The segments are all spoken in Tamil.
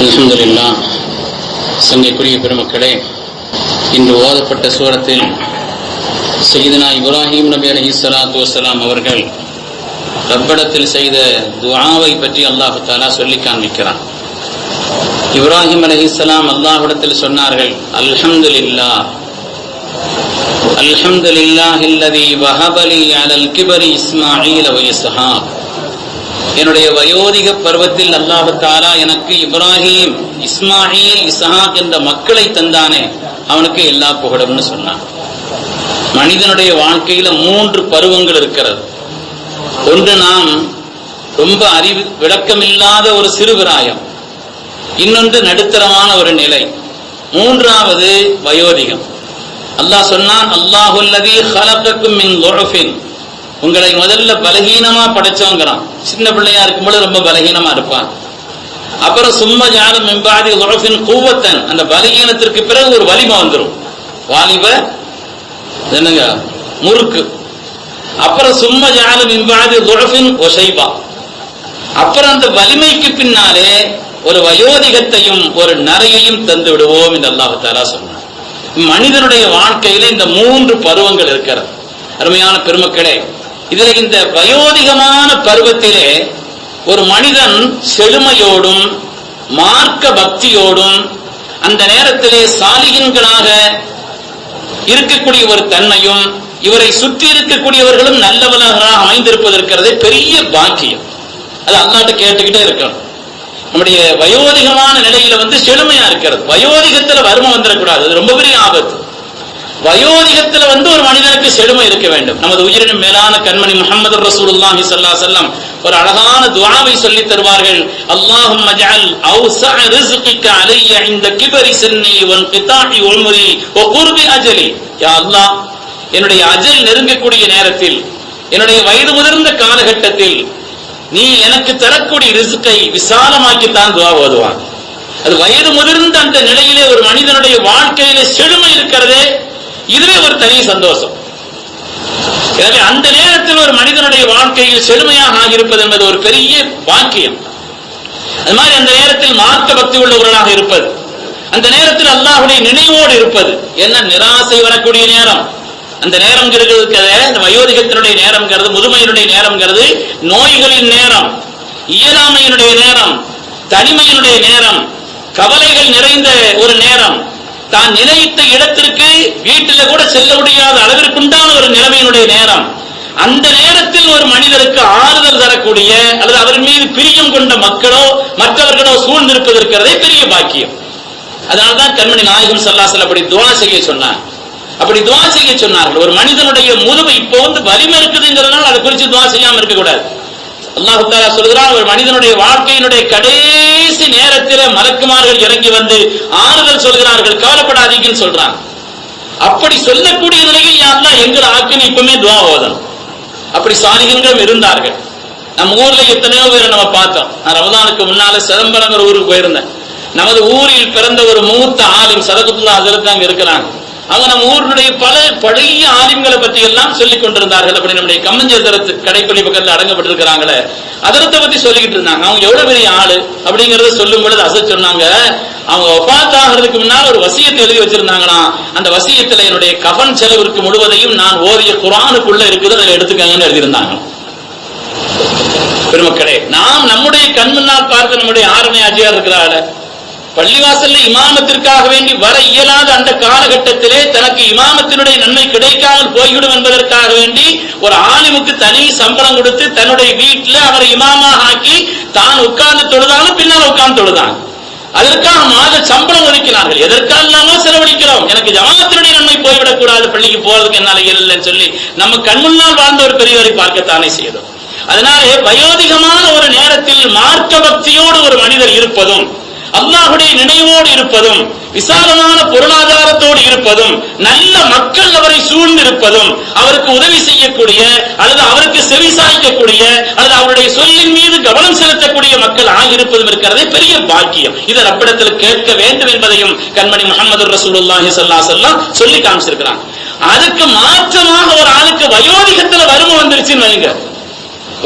அல்ஹம்துலில்லா சங்கைக்குரிய பெருமக்களே இன்று ஓதப்பட்ட சூரத்தில் செய்தனா இப்ராஹிம் நபி அலி சலாத்து வசலாம் அவர்கள் ரப்படத்தில் செய்த துவாவை பற்றி அல்லாஹு தாலா சொல்லி காண்பிக்கிறான். இப்ராஹிம் அலஹிஸ்லாம் அல்லாஹிடத்தில் சொன்னார்கள் அல்ஹம்துலில்லா அல்ஹம்துலில்லாஹ் الذي வஹபலி لي على الكبر வ இஸ்ஹாக். என்னுடைய வயோதிக பருவத்தில் அல்லாஹு தாலா எனக்கு இப்ராஹிம் இஸ்மாயில் இஸ்ஹாக் என்ற மக்களை தந்தானே அவனுக்கு எல்லா புகழும்னு சொன்னான். மனிதனுடைய வாழ்க்கையில மூன்று பருவங்கள் இருக்கிறது. ஒன்று நாம் ரொம்ப அறிவு விளக்கமில்லாத ஒரு சிறுபிராயம் இன்னொன்று நடுத்தரமான ஒரு நிலை. மூன்றாவது வயோதிகம். அல்லாஹ் சொன்னான் அல்லாஹுல்லதி ஹலக்கக்கும் மின் லுஃபின் உங்களை முதல்ல பலகீனமா படைச்சவங்கிறான். சின்ன பிள்ளையா இருக்கும்போது ரொம்ப பலகீனமா இருப்பான். அப்புறம் சும்மா ஜாலம் மெம்பாதி லுஃபின் கூவத்தன். அந்த பலகீனத்திற்கு பிறகு ஒரு வலிமை வந்துடும் வாலிப என்னங்க? முறுக்கு. அப்புறம் சும்மா ஜாலம் இம்பாதி லுஃபின் ஒசைபா அப்புறம் அந்த வலிமைக்கு பின்னாலே ஒரு வயோதிகத்தையும் ஒரு நரையையும் தந்து விடுவோம் என்று அல்லாஹாலா சொன்னார் மனிதனுடைய வாழ்க்கையில இந்த மூன்று பருவங்கள் இருக்கிறது. அருமையான பெருமக்களே இதுல இந்த வயோதிகமான பருவத்திலே ஒரு மனிதன் செழுமையோடும் மார்க்க பக்தியோடும் அந்த நேரத்திலே சாலிகன்களாக இருக்கக்கூடிய ஒரு தன்மையும் இவரை சுற்றி இருக்கக்கூடியவர்களும் நல்லவர்களாக அமைந்திருப்பதற்கிறது பெரிய பாக்கியம். அது அல்லாட்ட கேட்டுக்கிட்டே இருக்கணும். நம்முடைய வயோதிகமான நிலையில வந்து செழுமையா இருக்கிறது. வயோதிகத்துல வறுமை வந்துடக்கூடாது. அது ரொம்ப பெரிய ஆபத்து. வயோதிகத்துல வந்து ஒரு மனிதனுக்கு செழுமை இருக்க வேண்டும். நமது உயிரினும் மேலான கண்மணி முகமது ரசூலுல்லாஹி ஸல்லல்லாஹு அலைஹி ஒரு அழகான துவாவை சொல்லி தருவார்கள். அல்லாஹும் ஜஅல் அவ்ஸஅ ரிஸ்கிக அலைய இந்த கிபரி சின்னி வன் கிதாஹி உம்ரி அஜலி. யா அல்லாஹ் என்னுடைய அஜல் நெருங்கக்கூடிய நேரத்தில் என்னுடைய வயது முதிர்ந்த காலகட்டத்தில் நீ எனக்கு தரக்கூடிய ரிசுக்கை விசாலமாக்கித்தான் துவா ஓதுவான். அது வயது முதிர்ந்த அந்த நிலையிலே ஒரு மனிதனுடைய வாழ்க்கையில செழுமை இருக்கிறதே இதுவே ஒரு தனி சந்தோஷம். எனவே அந்த நேரத்தில் ஒரு மனிதனுடைய வாழ்க்கையில் செழுமையாக ஆகியிருப்பது என்பது ஒரு பெரிய பாக்கியம் அது மாதிரி அந்த நேரத்தில் மார்க்க பக்தி உள்ளவர்களாக இருப்பது. அந்த நேரத்தில் அல்லாஹுடைய நினைவோடு இருப்பது. என்ன? நிராசை வரக்கூடிய நேரம். அந்த நேரம் இந்த அந்த வயோதிகத்தினுடைய நேரம்ங்கிறது முதுமையினுடைய நேரம்ங்கிறது நோய்களின் நேரம் இயலாமையினுடைய நேரம் தனிமையினுடைய நேரம் கவலைகள் நிறைந்த ஒரு நேரம் தான் நிலையிட்ட இடத்திற்கு வீட்டில் கூட செல்ல முடியாத அளவிற்குண்டான ஒரு நிலைமையினுடைய நேரம். அந்த நேரத்தில் ஒரு மனிதருக்கு ஆறுதல் தரக்கூடிய அல்லது அவர் மீது பிரியம் கொண்ட மக்களோ மற்றவர்களோ சூழ்ந்திருப்பது இருக்கிறதே பெரிய பாக்கியம். அதனால்தான் கண்மணி நாயகம் சல்லாசல் அப்படி துவா செய்ய சொன்னார். அப்படி துவா செய்ய சொன்னார்கள். ஒரு மனிதனுடைய முதுமை இப்போ வந்து வலிமை இருக்குதுங்கிறதுனால அதை குறித்து துவா செய்யாம இருக்கக்கூடாது. அல்லாஹு தாலா சொல்கிறான் ஒரு மனிதனுடைய வாழ்க்கையினுடைய கடைசி நேரத்தில் மலக்குமார்கள் இறங்கி வந்து ஆறுதல் சொல்கிறார்கள் கவலைப்படாதீங்கன்னு சொல்றாங்க. அப்படி சொல்லக்கூடிய நிலையில் யாருன்னா எங்களை ஆக்குன்னு இப்பவுமே துவா ஓதணும். அப்படி சாலிகங்களும் இருந்தார்கள். நம்ம ஊர்ல எத்தனையோ பேரை நம்ம பார்த்தோம். நான் ரமதானுக்கு முன்னால சிதம்பரங்கிற ஊருக்கு போயிருந்தேன். நமது ஊரில் பிறந்த ஒரு மூத்த ஆலிம் சதகுத்துல்லா அதில் அங்க இருக்கிறாங்க. அவங்க நம்ம ஊருடைய பல பழைய ஆலிம்களை பத்தி எல்லாம் சொல்லிக் கொண்டிருந்தார்கள் அப்படி நம்முடைய கம்மஞ்சேதரத்து கடைப்பள்ளி பக்கத்தில் அடங்கப்பட்டிருக்கிறாங்களே அதரத்தை பத்தி சொல்லிக்கிட்டு இருந்தாங்க. அவங்க எவ்வளவு பெரிய ஆளு அப்படிங்கறத சொல்லும் பொழுது அசை சொன்னாங்க. அவங்க ஒப்பாத்தாகிறதுக்கு முன்னால் ஒரு வசியத்தை எழுதி வச்சிருந்தாங்கன்னா அந்த வசியத்துல என்னுடைய கபன் செலவிற்கு முழுவதையும் நான் ஓரிய குரானுக்குள்ள இருக்குது அதை எடுத்துக்கங்கன்னு எழுதியிருந்தாங்க. பெருமக்களே நாம் நம்முடைய கண் முன்னால் பார்த்து நம்முடைய ஆறுமை ஆட்சியார் இருக்கிறாள் பள்ளிவாசல்ல இமாமத்திற்காக வேண்டி வர இயலாத அந்த காலகட்டத்திலே தனக்கு இமாமத்தினுடைய நன்மை கிடைக்காமல் போய்விடும் என்பதற்காக வேண்டி ஒரு ஆலிமுக்கு தனி சம்பளம் கொடுத்து தன்னுடைய வீட்டில் அவரை இமாமாக ஆக்கி தான் உட்கார்ந்து தொழுதாலும் பின்னால் உட்கார்ந்து தொழுதான். அதற்காக மாத சம்பளம் ஒதுக்கினார்கள். எதற்காக செலவழிக்கிறோம்? எனக்கு ஜமாத்தினுடைய நன்மை போய்விடக் கூடாது. பள்ளிக்கு போறதுக்கு என்னால இல்லைன்னு சொல்லி நம்ம கண்முன்னால் வாழ்ந்த ஒரு பெரியவரை பார்க்கத்தானே செய்தோம். அதனாலே வயோதிகமான ஒரு நேரத்தில் மார்க்க பக்தியோடு ஒரு மனிதர் இருப்பதும் அல்லாஹுடைய நினைவோடு இருப்பதும் விசாலமான பொருளாதாரத்தோடு இருப்பதும் நல்ல மக்கள் அவரை சூழ்ந்திருப்பதும் அவருக்கு உதவி செய்யக்கூடிய அல்லது அவருக்கு செவி சாய்க்கக்கூடிய அல்லது அவருடைய சொல்லின் மீது கவனம் செலுத்தக்கூடிய மக்கள் ஆகியிருப்பதும் இருக்கிறதே பெரிய பாக்கியம். இதை ரப்பிடத்தில் கேட்க வேண்டும் என்பதையும் கண்மணி முகமது ரசூலுல்லாஹி சல்லா அலைஹி சொல்லி காமிச்சிருக்கிறாங்க அதுக்கு மாற்றமாக ஒரு ஆளுக்கு வயோதிகத்துல வறுமை வந்துருச்சுன்னு வைங்க.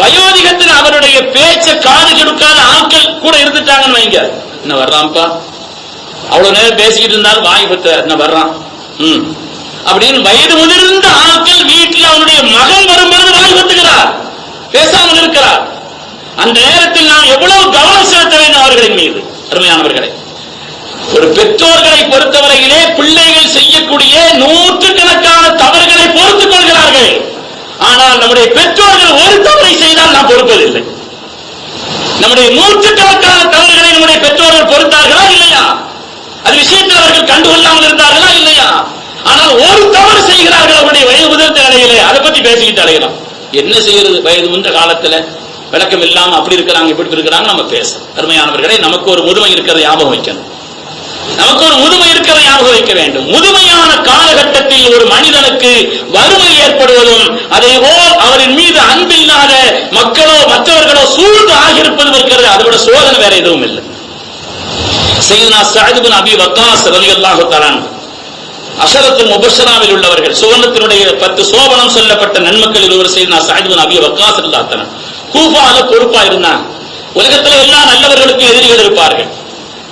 வயோதிகத்தில் அவருடைய பேச்ச காது கெடுக்காத ஆட்கள் கூட இருந்துட்டாங்கன்னு வைங்க. என்ன வர்றான்ப்பா. அவ்வளவு நேரம் பேசிக்கிட்டு இருந்தாலும் வாங்கி பத்த என்ன வர்றான். ம். அப்படின்னு வயது முதிர்ந்த ஆட்கள் வீட்டில் அவனுடைய மகன் வரும்போது வாங்கி பத்துகிறார் பேசாமல் இருக்கிறார். அந்த நேரத்தில் நாம் எவ்வளவு கவனம் செலுத்த வேண்டும் அவர்களின் மீது அருமையானவர்களை. ஒரு பெற்றோர்களை பொறுத்தவரையிலே பிள்ளைகள் செய்யக்கூடிய நூற்றுக்கணக்கான தவறுகளை பொறுத்துக் கொள்கிறார்கள். ஆனால் நம்முடைய பெற்றோர்கள் ஒரு தவறை செய்தால் நாம் பொறுப்பதில்லை. நம்முடைய நூற்றுக்கணக்கான தவறுகளை நம்முடைய பெற்றோர்கள் பொறுத்தார்களா இல்லையா? அது விஷயத்தில் அவர்கள் கண்டுகொள்ளாமல் இருந்தார்களா இல்லையா? ஆனால் ஒரு தவறு செய்கிறார்கள் அவருடைய வயது முதிர்ந்த நிலையிலே. அதை பத்தி பேசிக்கிட்டு அடையலாம் என்ன செய்யறது? வயது முன்ற காலத்துல விளக்கம் இல்லாம அப்படி இருக்கிறாங்க இப்படி இருக்கிறாங்க நம்ம பேச அருமையானவர்களே நமக்கு ஒரு முதுமை இருக்கிறத ஞாபகம் வைக்கணும். நமக்கு ஒரு முதுமை இருக்கிறத ஞாபகம் வைக்க வேண்டும். முதுமையான காலகட்டத்தில் ஒரு மனிதனுக்கு வறுமை ஏற்படுவதும் அதே போல் அவரின் மீது அன்பில்லாத மக்களோ மற்றவர்களோ சூழ்ந்து ஆகியிருப்பதும் இருக்கிறது. அதை விட சோதனை வேற எதுவும் இல்லை. செய்தனா சாஹிபின் அபி வக்காஸ் ரலியல்லாஹு தஆலா அசரத்தின் முபஷராவில் உள்ளவர்கள் சுவர்ணத்தினுடைய பத்து சோபனம் சொல்லப்பட்ட நன்மக்களில் ஒரு செய்தனா சாஹிபின் அபி வக்காஸ் ரலியல்லாஹு தஆலா கூஃபால பொறுப்பா இருந்தான். உலகத்தில் எல்லா நல்லவர்களுக்கும் எதிரிகள் இருப்பார்கள்.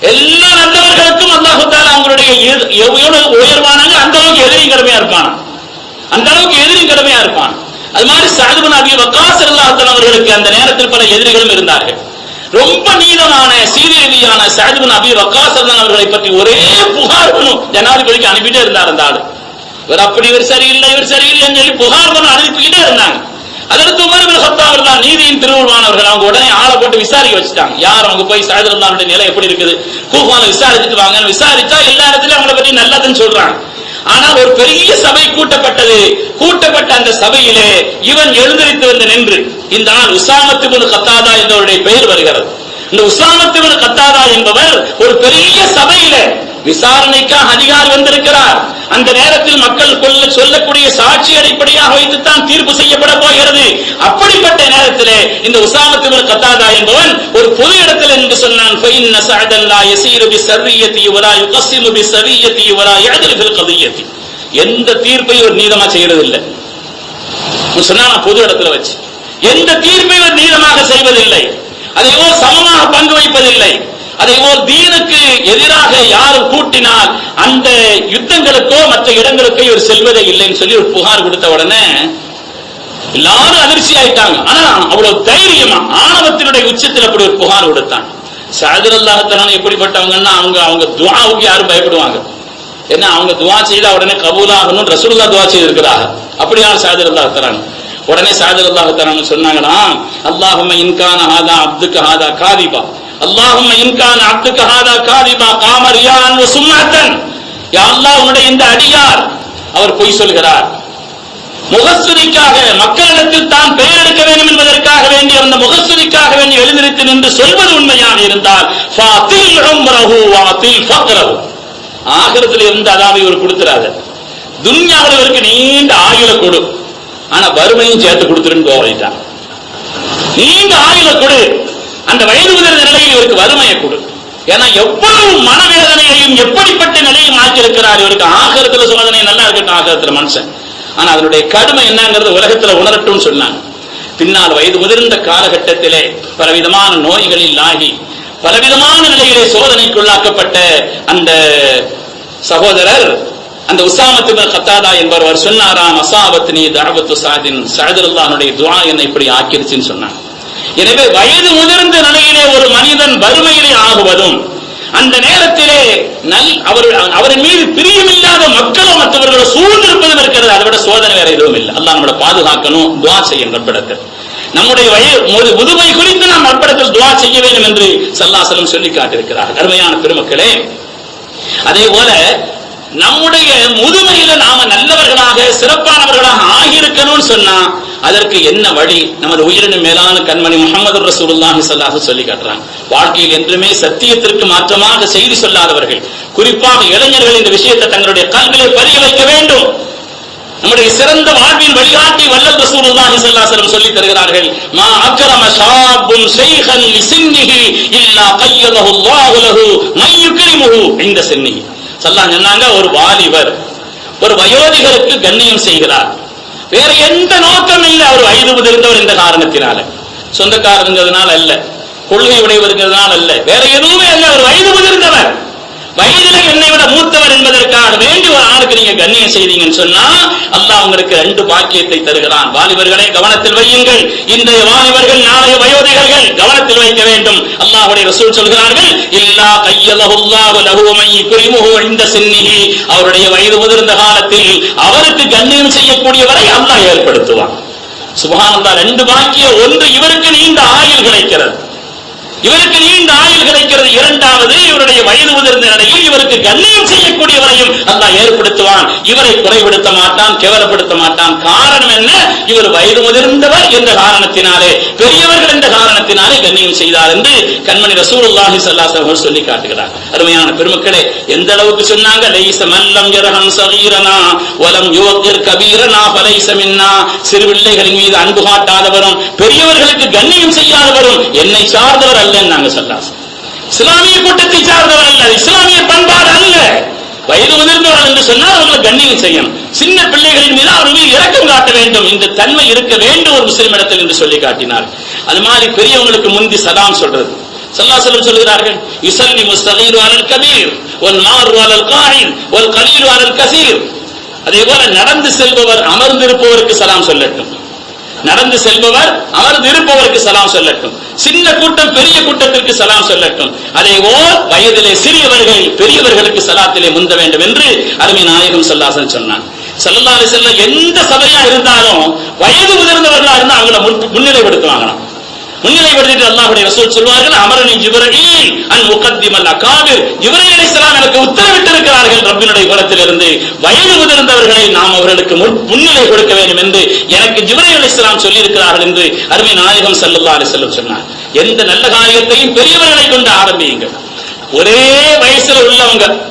எல்லா நல்லவர்களுக்கும் அல்லாஹு அவங்களுடைய எவ்வளவு உயர்வானாங்க அந்த அளவுக்கு எதிரியும் கடமையா இருப்பான். அந்த அளவுக்கு எதிரியும் கடமையா இருப்பான். அது மாதிரி சாதுபன் அபி வக்காஸ் அல்லாஹத்தன் அவர்களுக்கு அந்த நேரத்தில் பல எதிரிகளும் இருந்தார்கள். ரொம்ப நீளமான சீரியலியான சாதுபன் அபி வக்காஸ் அவர்களை பற்றி ஒரே புகார் பண்ணும் ஜனாதிபதிக்கு அனுப்பிட்டே இருந்தார் அந்த இவர் அப்படி இவர் சரியில்லை இவர் சரியில்லைன்னு சொல்லி புகார் பண்ண அனுப்பிக்கிட்டே இருந்தாங்க. அதற்கு உமர் தான் நீதியின் திருவுருவானவர்கள் அவங்க உடனே ஆளை போட்டு விசாரிக்க வச்சுட்டாங்க. யார் அவங்க போய் சாயதரந்தானுடைய நிலை எப்படி இருக்குது? கூப்பான விசாரிச்சுட்டு வாங்க. விசாரிச்சா எல்லா இடத்துலயும் அவங்கள பத்தி நல்லதுன்னு சொல்றாங்க. ஆனால் ஒரு பெரிய சபை கூட்டப்பட்டது. கூட்டப்பட்ட அந்த சபையிலே இவன் எழுந்திருத்து வந்து நின்று இந்த ஆள் உசாமத்து கத்தாதா என்பவருடைய பெயர் வருகிறது. இந்த உசாமத்து கத்தாதா என்பவர் ஒரு பெரிய சபையிலே விசாரணைக்காக அதிகாரி வந்திருக்கிறார். அந்த நேரத்தில் மக்கள் கொள்ள சொல்லக்கூடிய சாட்சி அடிப்படையாக வைத்துத்தான் தீர்ப்பு செய்யப்பட போகிறது. அப்படிப்பட்ட நேரத்திலே இந்த உசாமத்து கத்தாதா என்பவன் ஒரு பொது இடத்தில் என்று சொன்னான் எந்த தீர்ப்பையும் ஒரு நீதமா செய்யறது இல்லை சொன்னா பொது இடத்துல வச்சு. எந்த தீர்ப்பையும் நீதமாக செய்வதில்லை. அதையோ சமமாக பங்கு வைப்பதில்லை. அதே போல் தீனுக்கு எதிராக யாரும் கூட்டினால் அந்த யுத்தங்களுக்கோ மற்ற இடங்களுக்கோ இவர் செல்வதே இல்லைன்னு சொல்லி ஒரு புகார் கொடுத்த உடனே எல்லாரும் அதிர்ச்சி ஆயிட்டாங்க. ஆனா அவ்வளவு தைரியமா ஆணவத்தினுடைய உச்சத்தில் அப்படி ஒரு புகார் கொடுத்தான். சாதர் அல்லாஹத்தலான எப்படிப்பட்டவங்கன்னா அவங்க அவங்க துவாவுக்கு யாரும் பயப்படுவாங்க. ஏன்னா அவங்க துவா செய்தா உடனே கபூலாகணும் ரசூல்லா துவா செய்திருக்கிறாங்க. அப்படியான சாதர் அல்லாஹ் தராங்க உடனே சாதர் அல்லாஹ் சொன்னாங்கன்னா அல்லாஹும்ம இன்கான ஹாதா அப்துக்கு ஹாதா காதிபா. அல்லாஹும் இன்கான் அப்துக்கு ஹாதா காதிபா காமரியான் சும்மாத்தன். யா அல்லாஹ் உன்னுடைய இந்த அடியார் அவர் பொய் சொல்கிறார். முகஸ்துதிக்காக மக்களிடத்தில் தான் பெயர் எடுக்க வேண்டும் என்பதற்காக வேண்டி அந்த முகஸ்துதிக்காக வேண்டி எழுந்திருத்து நின்று சொல்வது உண்மையாக இருந்தால் ஃபாத்தில் ஆகிரத்தில் இருந்து அதாவது இவர் கொடுத்துறாத. துன்யாவில் இவருக்கு நீண்ட ஆயுள கொடு. ஆனா வறுமையும் சேர்த்து கொடுத்துருன்னு கோவிட்டான் நீண்ட ஆயுள கொடு. அந்த வயது முதிர்ந்த நிலையில் இவருக்கு வறுமையை கொடு. ஏன்னா எவ்வளவு மனவேதனையையும் எப்படிப்பட்ட நிலையும் ஆக்கியிருக்கிறார் இவருக்கு? ஆகரத்துல சோதனை நல்லா இருக்கட்டும் ஆகரத்துல மனுஷன். ஆனா அதனுடைய கடுமை என்னங்கிறது உலகத்துல உணரட்டும் சொன்னாங்க. பின்னால் வயது முதிர்ந்த காலகட்டத்திலே பலவிதமான நோய்களில் ஆகி பலவிதமான நிலையிலே சோதனைக்குள்ளாக்கப்பட்ட அந்த சகோதரர் அந்த உசாமத்து கத்தாதா என்பவர் சொன்னாராம் அசாபத் நீ தாவத்து சாதின் சஹதுல்லானுடைய துவா என்னை இப்படி ஆக்கிருச்சுன்னு சொன்னாங்க. எனவே வயது முதிர்ந்த நிலையிலே ஒரு மனிதன் வறுமையிலே ஆகுவதும் அந்த நேரத்திலே நல் அவர் அவரின் மீது பிரியமில்லாத மக்களும் மற்றவர்களோ சூழ்ந்திருப்பதும் இருக்கிறது. அதை விட சோதனை வேற எதுவும் இல்லை. அல்ல நம்மளை பாதுகாக்கணும் துவா செய்யும் நற்படத்தில் நம்முடைய வயது முதுமை குறித்து நாம் நற்படத்தில் துவா செய்ய வேண்டும் என்று சல்லாசலம் சொல்லி காட்டியிருக்கிறார் அருமையான பெருமக்களே அதே போல நம்முடைய முதுமையில நாம நல்லவர்களாக சிறப்பானவர்களாக ஆகியிருக்கணும்னு சொன்னா அதற்கு என்ன வழி? நமது உயிரினும் மேலான கண்மணி முகமது ரசூலுல்லாஹி ஸல்லல்லாஹு சொல்லி காட்டுறாங்க. வாழ்க்கையில் என்றுமே சத்தியத்திற்கு மாற்றமாக செய்தி சொல்லாதவர்கள் குறிப்பாக இளைஞர்கள் இந்த விஷயத்தை தங்களுடைய கல்வியை பதிய வைக்க வேண்டும். நம்முடைய சிறந்த வாழ்வின் வழிகாட்டி வல்லல் ரசூலுல்லாஹி ஸல்லல்லாஹு அலைஹி சொல்லி தருகிறார்கள் மா அக்ரம ஷாபுன் ஷைஹன் லிசின்னிஹி இல்லா கய்யதஹு அல்லாஹு லஹு மை யுக்ரிமுஹு இந்த சின்னிஹி. ஸல்லல்லாஹு சொன்னாங்க ஒரு வாலிபர் ஒரு வயோதிகருக்கு கண்ணியம் செய்கிறார் வேற எந்த நோக்கம் இல்லை. அவர் வயது முதிர்ந்தவர் இந்த காரணத்தினால. சொந்தக்காரங்கிறதுனால அல்ல. கொள்கை உடையவருங்கிறதுனால அல்ல. வேற எதுவுமே அல்ல அவர் வயது முதிர்ந்தவர். வயதில என்னை விட மூத்தவர் என்பதற்காக வேண்டி ஒரு ஆளுக்கு நீங்க கண்ணியம் செய்தீங்கன்னு சொன்னா அல்லாஹ் உங்களுக்கு ரெண்டு பாக்கியத்தை தருகிறான். வாலிபர்களை கவனத்தில் வையுங்கள். இன்றைய வாலிபர்கள் நாளைய வயோதிகர்கள் கவனத்தில் வைக்க வேண்டும். அல்லாஹுடைய ரசூல் சொல்கிறார்கள் இல்லா கையலஹுல்லாஹு லஹு மை யுக்ரிமுஹு இந்த சின்னிஹி. அவருடைய வயது முதிர்ந்த காலத்தில் அவருக்கு கண்ணியம் செய்யக்கூடியவரை அல்லாஹ் ஏற்படுத்துவான். சுபஹானல்லாஹ் ரெண்டு பாக்கியம் ஒன்று இவருக்கு நீண்ட ஆயுள் கிடைக்கிறது. இவருக்கு நீண்ட ஆயுள் கிடைக்கிறது. இரண்டாவது இவருடைய வயது முதிர்ந்த நிலையில் இவருக்கு கண்ணியம் செய்யக்கூடியவரையும் அல்லாஹ் ஏற்படுத்துவான். இவரை குறைபடுத்த மாட்டான் கேவலப்படுத்த மாட்டான். காரணம் என்ன? இவர் வயது முதிர்ந்தவர் என்ற காரணத்தினாலே பெரியவர்கள் என்ற காரணத்தினாலே கண்ணியம் செய்தார் என்று கண்மணி ரசூலுல்லாஹி ஸல்லல்லாஹு சொல்லி காட்டுகிறார். அருமையான பெருமக்களே எந்த அளவுக்கு சொன்னாங்க? லைஸ மல்லம் யரஹம் சகீரனா வலம் யுவக்கிர் கபீரனா ஃபலைஸ மின்னா. சிறு பிள்ளைகளின் மீது அன்பு காட்டாதவரும் பெரியவர்களுக்கு கண்ணியம் செய்யாதவரும் என்னை சார்ந்தவர் அல்லன்னு நாங்க சொல்லலாம் இஸ்லாமிய கூட்டத்தை சார்ந்தவர் அல்ல இஸ்லாமிய பண்பாடு அல்ல. வயது முதிர்ந்தவர்கள் என்று சொன்னால் அவர்களை கண்ணியம் செய்யணும். சின்ன பிள்ளைகளின் மீது அவர் மீது இரக்கம் காட்ட வேண்டும். இந்த தன்மை இருக்க வேண்டும் ஒரு முஸ்லிம் இடத்தில் என்று சொல்லி காட்டினார். அது மாதிரி பெரியவங்களுக்கு முந்தி சதாம் சொல்றது. சல்லாசலம் சொல்கிறார்கள் இசல்லி முஸ்தகீர் அலல் கபீர் ஒல் மார் அலல் காயின் ஒல் கலீர் அலல் கசீர். அதே போல நடந்து செல்பவர் அமர்ந்திருப்பவருக்கு சலாம் சொல்லட்டும். நடந்து செல்பவர் அமர்ந்து இருப்பவருக்கு சலாம் சொல்லட்டும். சின்ன கூட்டம் பெரிய கூட்டத்திற்கு சலாம் சொல்லட்டும். அதே போல் வயதிலே சிறியவர்கள் பெரியவர்களுக்கு சலாத்திலே முந்த வேண்டும் என்று அருமை நாயகம் சொல்லாசன் சொன்னான். சல்லா அலி செல்ல எந்த சபையா இருந்தாலும் வயது முதிர்ந்தவர்களா இருந்தா அவங்கள முன்- முன்னிலைப்படுத்துவாங்களாம். முன்னிலைப்படுத்திட்டு அல்லாஹ்வுடைய ரசூல் சொல்வார்கள் அமரணி ஜிப்ரீல் அன் முகத்திமல் அகாபிர். ஜிப்ரீல் அலைஹிஸ்ஸலாம் எனக்கு உத்தரவிட்டு இருக்கிறார்கள் ரப்பினுடைய குலத்திலிருந்து. வயது முதிர்ந்தவர்களை நாம் அவர்களுக்கு முன்- முன்னிலை கொடுக்க வேண்டும் என்று எனக்கு ஜிப்ரீல் அலைஹிஸ்ஸலாம் சொல்லி என்று அருமை நாயகம் ஸல்லல்லாஹு அலைஹி வஸல்லம் சொன்னார். எந்த நல்ல காரியத்தையும் பெரியவர்களை கொண்டு ஆரம்பியுங்கள். ஒரே வயசுல உள்ளவங்க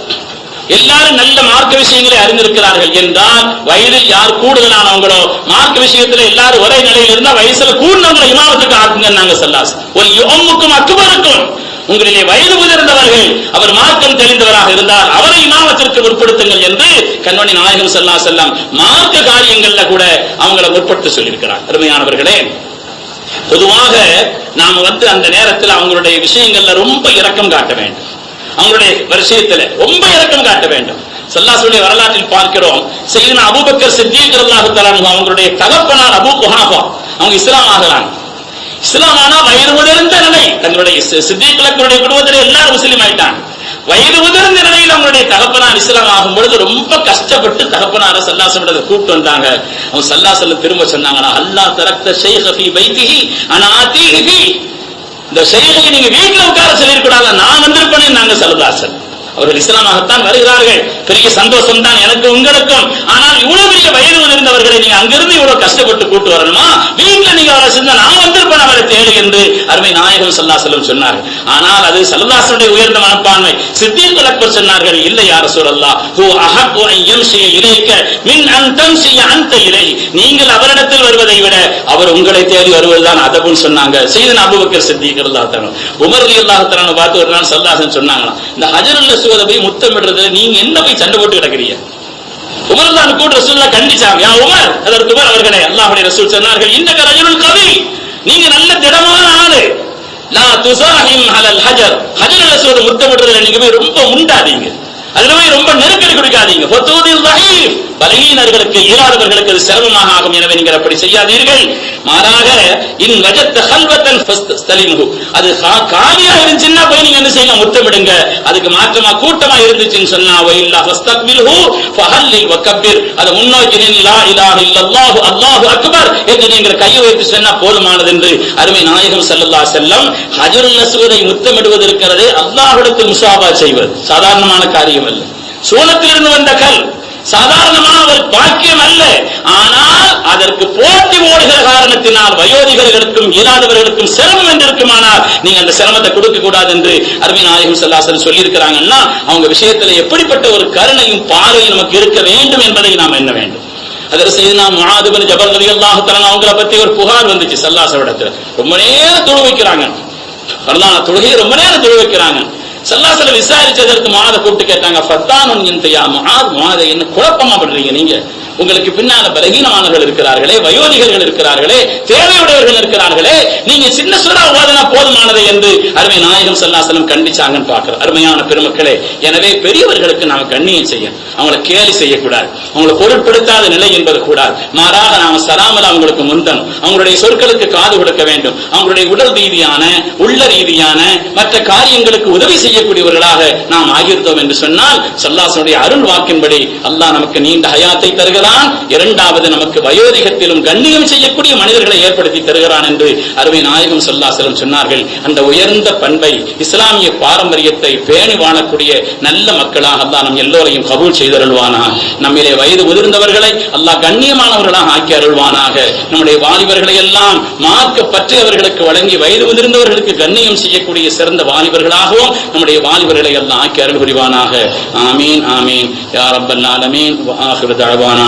எல்லாரும் நல்ல மார்க்க விஷயங்களை அறிந்திருக்கிறார்கள் என்றால் வயதில் யார் கூடுதலானவங்களோ மார்க்க விஷயத்துல எல்லாரும் ஒரே நிலையில் இருந்தா வயசுல கூடுனவங்களை இமாமத்துக்கு ஆக்குங்க நாங்க சொல்லாஸ் ஒரு யோமுக்கும் அக்பருக்கும் உங்களிலே வயது முதிர்ந்தவர்கள் அவர் மார்க்கம் தெரிந்தவராக இருந்தால் அவரை இமாமத்திற்கு முற்படுத்துங்கள் என்று கண்மணி நாயகம் செல்லா செல்லாம். மார்க்க காரியங்கள்ல கூட அவங்களை முற்படுத்த சொல்லியிருக்கிறார். அருமையானவர்களே பொதுவாக நாம வந்து அந்த நேரத்தில் அவங்களுடைய விஷயங்கள்ல ரொம்ப இரக்கம் காட்ட வேண்டும். அவங்களுடைய விஷயத்துல ரொம்ப இறக்கம் காட்ட வேண்டும். சல்லாசுடைய வரலாற்றில் பார்க்கிறோம் செய்தின அபூபக்கர் சித்திக் அவங்களுடைய தகப்பனார் அபு குஹாபா அவங்க இஸ்லாம் ஆகிறாங்க இஸ்லாம் ஆனா வயது முதிர்ந்த நிலை தங்களுடைய சித்திகளுடைய குடும்பத்தில் எல்லாரும் முஸ்லீம் ஆயிட்டாங்க. வயது முதிர்ந்த நிலையில் அவங்களுடைய தகப்பனார் இஸ்லாம் ஆகும் பொழுது ரொம்ப கஷ்டப்பட்டு தகப்பனார சல்லாசமிடத்தை கூப்பிட்டு வந்தாங்க. அவங்க சல்லாசல்ல திரும்ப சொன்னாங்கன்னா அல்லாஹ் தரக்த ஷேஹி ஃபீ அனாதிகி இந்த ஷைஹை நீங்க வீட்டுல உட்கார சொல்லிருக்கூடாது நான் வந்திருப்பேன் நாங்க சல்லல்லாசன் அவர்கள் இஸ்லாமாகத்தான் வருகிறார்கள். பெரிய சந்தோஷம் தான் எனக்கு உங்களுக்கும். ஆனால் இவ்வளவு பெரிய வயது இருந்தவர்களை நீங்க அங்கிருந்து இவ்வளவு கஷ்டப்பட்டு கூட்டு வரணுமா? வீட்டுல நீங்க அவரை செஞ்சா நான் வந்திருப்பேன் அவரை தேடு என்று அருமை நாயகம் சல்லா செல்லும் சொன்னார்கள். ஆனால் அது சல்லல்லாசனுடைய உயர்ந்த மனப்பான்மை. சித்திக் அக்பர் சொன்னார்கள் இல்லை யார சூழல்லா ஹூ அஹப்பு அன் இறைக்க மின் அந்தம் செய்ய அந்த இறை நீங்கள் அவரிடத்தில் வருவதை விட அவர் உங்களை தேடி வருவதுதான் அதபுன்னு சொன்னாங்க. செய்தன் அபுபக்கர் சித்திக் உமர் அலி பார்த்து ஒரு நாள் சல்லாசன் சொன்னாங்களாம் இந்த ஹஜர் அல்ல சுவதை போய் முத்தமிடுறது நீங்க என்ன போய் சண்டை போட்டு கிடக்கிறீங்க? உமர் தான் கூட ரசூல்லா கண்டிச்சாங்க. யா உமர் அதற்கு உமர் அவர்களே அல்லாஹ்வுடைய ரசூல் சொன்னார்கள் இன்னக ரஜுலுல் கவி நீங்க நல்ல திடமான ஆளு. லா துசாஹிம் அலல் ஹஜர். ஹஜர் அஸ்வத் முத்தமிடுறதுல நீங்க போய் ரொம்ப முண்டாதீங்க. அதுல போய் ரொம்ப நெருக்கடி கொடுக்காதீங்க. ஃபத்தூதில் தஹீஃப். பலகீனர்களுக்கு இயலாதவர்களுக்கு அது சிரமமாக ஆகும் எனவே நீங்கள் அப்படி செய்யாதீர்கள். மாறாக இன் வஜத்த ஹல்வத்தன் அது கா- காலியா இருந்துச்சுன்னா போய் நீங்க என்ன செய்யலாம் முத்தமிடுங்க. அதுக்கு மாற்றமா கூட்டமா இருந்துச்சுன்னு சொன்னா வைல்லா ஃபஸ்தக்பில்ஹு ஃபஹல்லி வக்கபிர் அதை முன்னோக்கி நின்று லா இல்லல்லாஹு அல்லாஹு அக்பர். என்று நீங்கள் கையை வைத்து சொன்னா போதுமானது என்று அருமை நாயகம் சல்லல்லா செல்லம் ஹஜருல் அஸ்வதை முத்தமிடுவது இருக்கிறது அல்லாஹ்விடத்தில் முசாபா செய்வது. சாதாரணமான காரியம் அல்ல. சூனத்திலிருந்து வந்த கல். சாதாரணமான ஒரு பாக்கியம் அல்ல. ஆனால் அதற்கு போட்டி ஓடுகிற காரணத்தினால் வயோதிகர்களுக்கும் இயலாதவர்களுக்கும் சிரமம் என்று இருக்குமானால் நீங்க அந்த சிரமத்தை கொடுக்க கூடாது என்று அருமை நாயகம் சல்லாசன் சொல்லியிருக்கிறாங்கன்னா அவங்க விஷயத்துல எப்படிப்பட்ட ஒரு கருணையும் பார்வையும் நமக்கு இருக்க வேண்டும் என்பதை நாம் எண்ண வேண்டும். அதில் செய்தா முகாதுபன் ஜபர் ரவி அல்லாஹு அவங்கள பத்தி ஒரு புகார் வந்துச்சு சல்லாசவிடத்துல ரொம்ப நேரம் தொழு வைக்கிறாங்க வரலான தொழுகையை ரொம்ப நேரம் தொழு வைக்கிறாங்க சல்லாசல விசாரிச்சதற்கு மாத கூப்பிட்டு கேட்டாங்க ஃபத்தானுன் முகாத் முகாத என்ன குழப்பமா பண்றீங்க நீங்க? உங்களுக்கு பின்னால பலகீனமானவர்கள் இருக்கிறார்களே வயோதிகர்கள் இருக்கிறார்களே தேவையுடையவர்கள் இருக்கிறார்களே நீங்க சின்ன சூறா ஓதனா போதுமானது என்று அருமை நாயகம் சல்லாசலம் கண்டிச்சாங்கன்னு பாக்குறோம் அருமையான பெருமக்களே எனவே பெரியவர்களுக்கு நாம கண்ணியம் செய்யணும் அவங்களை கேலி செய்யக்கூடாது அவங்களை பொருட்படுத்தாத நிலை என்பது கூடாது. மாறாக நாம சராமல் அவங்களுக்கு முந்தணும். அவங்களுடைய சொற்களுக்கு காது கொடுக்க வேண்டும். அவங்களுடைய உடல் ரீதியான உள்ள ரீதியான மற்ற காரியங்களுக்கு உதவி செய்யக்கூடியவர்களாக நாம் ஆகியிருந்தோம் என்று சொன்னால் சல்லாசனுடைய அருள் வாக்கின்படி அல்லாஹ் நமக்கு நீண்ட ஹயாத்தை தருகிறான் இரண்டாவது நமக்கு வயோதிகத்திலும் கண்ணியம் செய்யக்கூடிய மனிதர்களை ஏற்படுத்தி தருகிறான் என்று அருமை நாயகம் சொல்லாசலம் சொன்னார்கள். அந்த உயர்ந்த பண்பை இஸ்லாமிய பாரம்பரியத்தை பேணி வாழக்கூடிய நல்ல மக்களாக அல்லாஹ் நம் எல்லோரையும் கபூல் செய்தருள்வானா? நம்மிலே வயது முதிர்ந்தவர்களை அல்லாஹ் கண்ணியமானவர்களாக ஆக்கி அருள்வானாக. நம்முடைய வாலிபர்களை எல்லாம் மார்க்க பற்றியவர்களுக்கு வழங்கி வயது முதிர்ந்தவர்களுக்கு கண்ணியம் செய்யக்கூடிய சிறந்த வாலிபர்களாகவும் நம்முடைய வாலிபர்களை எல்லாம் ஆக்கி அருள் புரிவானாக ஆமீன் ஆமீன். யார் ரப்பல் ஆலமீன். வ